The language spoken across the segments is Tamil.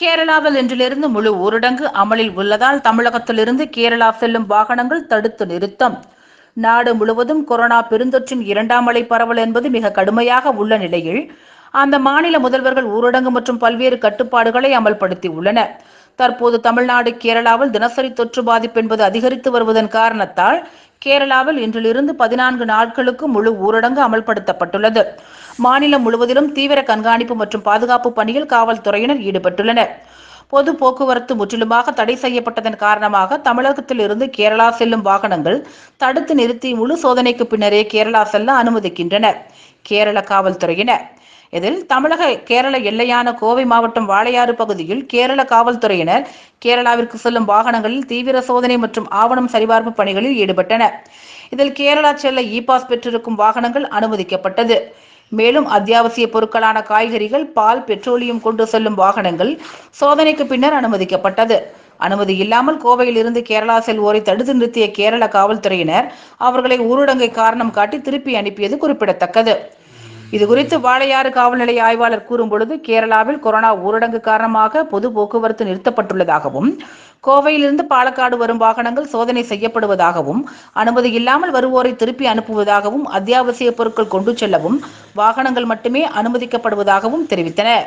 கேரளாவில் இன்றிலிருந்து முழு ஊரடங்கு அமலில் உள்ளதால் தமிழகத்திலிருந்து கேரளா செல்லும் வாகனங்கள் தடுத்து நிறுத்தம். நாடு முழுவதும் கொரோனா பெருந்தொற்றின் இரண்டாம் அலை பரவல் என்பது மிக கடுமையாக உள்ள நிலையில் அந்த மாநில முதல்வர்கள் ஊரடங்கு மற்றும் பல்வேறு கட்டுப்பாடுகளை அமல்படுத்தி உள்ளனர் தற்போது தமிழ்நாடு கேரளாவில் தினசரி தொற்று பாதிப்பு என்பது அதிகரித்து வருவதன் காரணத்தால் கேரளாவில் இன்றிலிருந்து பதினான்கு நாட்களுக்கு முழு ஊரடங்கு அமல்படுத்தப்பட்டுள்ளது. மாநிலம் முழுவதிலும் தீவிர கண்காணிப்பு மற்றும் பாதுகாப்பு பணியில் காவல்துறையினர் ஈடுபட்டுள்ளனர். பொது போக்குவரத்து முற்றிலுமாக தடை செய்யப்பட்டதன் காரணமாக தமிழகத்தில் இருந்து கேரளா செல்லும் வாகனங்கள் தடுத்து நிறுத்தி முழு சோதனைக்கு பின்னரே கேரளா செல்ல அனுமதிக்கின்றனர் கேரள காவல்துறையினர் இதில் தமிழக கேரள எல்லையான கோவை மாவட்டம் வாளையாறு பகுதியில் கேரள காவல்துறையினர் கேரளாவிற்கு செல்லும் வாகனங்களில் தீவிர சோதனை மற்றும் ஆவணம் சரிபார்ப்பு பணிகளில் ஈடுபட்டனர். இதில் கேரளா செல்ல இ பாஸ் பெற்றிருக்கும் வாகனங்கள் அனுமதிக்கப்பட்டது. மேலும் அத்தியாவசிய பொருட்களான காய்கறிகள் பால் பெட்ரோலியம் கொண்டு செல்லும் வாகனங்கள் சோதனைக்கு பின்னர் அனுமதிக்கப்பட்டது. அனுமதி இல்லாமல் கோவையில் இருந்து கேரளா செல்வோரை தடுத்து நிறுத்திய கேரள காவல்துறையினர் அவர்களை ஊரடங்கை காரணம் காட்டி திருப்பி அனுப்பியது குறிப்பிடத்தக்கது. இதுகுறித்து வாளையாறு காவல் நிலைய ஆய்வாளர் கூறும் பொழுது கேரளாவில் கொரோனா ஊரடங்கு காரணமாக பொது போக்குவரத்து நிறுத்தப்பட்டுள்ளதாகவும் கோவையிலிருந்து பாலக்காடு வரும் வாகனங்கள் சோதனை செய்யப்படுவதாகவும் அனுமதி இல்லாமல் வருவோரை திருப்பி அனுப்புவதாகவும் அத்தியாவசிய பொருட்கள் கொண்டு செல்லவும் வாகனங்கள் மட்டுமே அனுமதிக்கப்படுவதாகவும் தெரிவித்தனர்.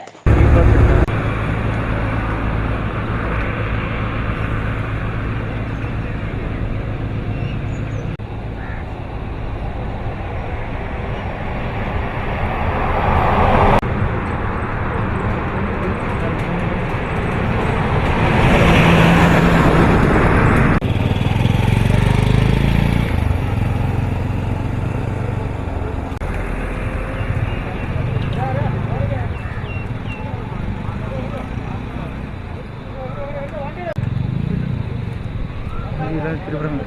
இதான் திருப்பரங்க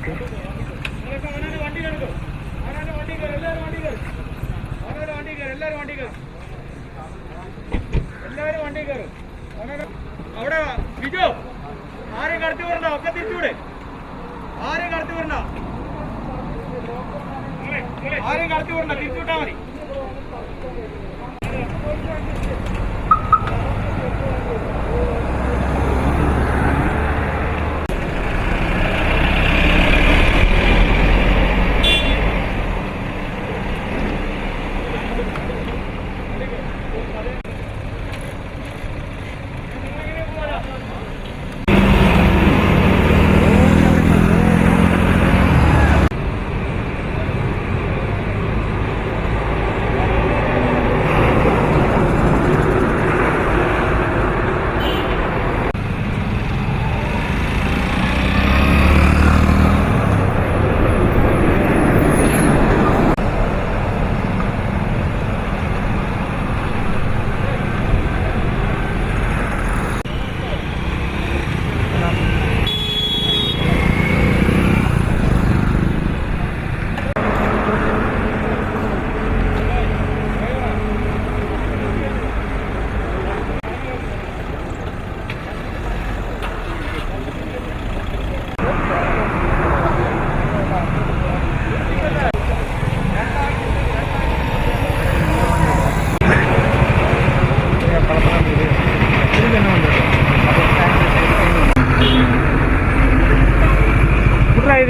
ഓക്കെ. അവിടെ ബിജു ആരെയും കടത്തി വരണ്ട ഒക്കെ തിരിച്ചുകൂടെ ആരെയും കടത്തി വരണ്ട ആരെയും കടത്തി വരണ്ട തിരിച്ചുവിട്ടാ മതി.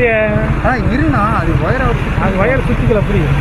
புட்ரா ஆ இருண்ணா. அது ஒயர் அது ஒயர் சுத்திக்கல புரியும்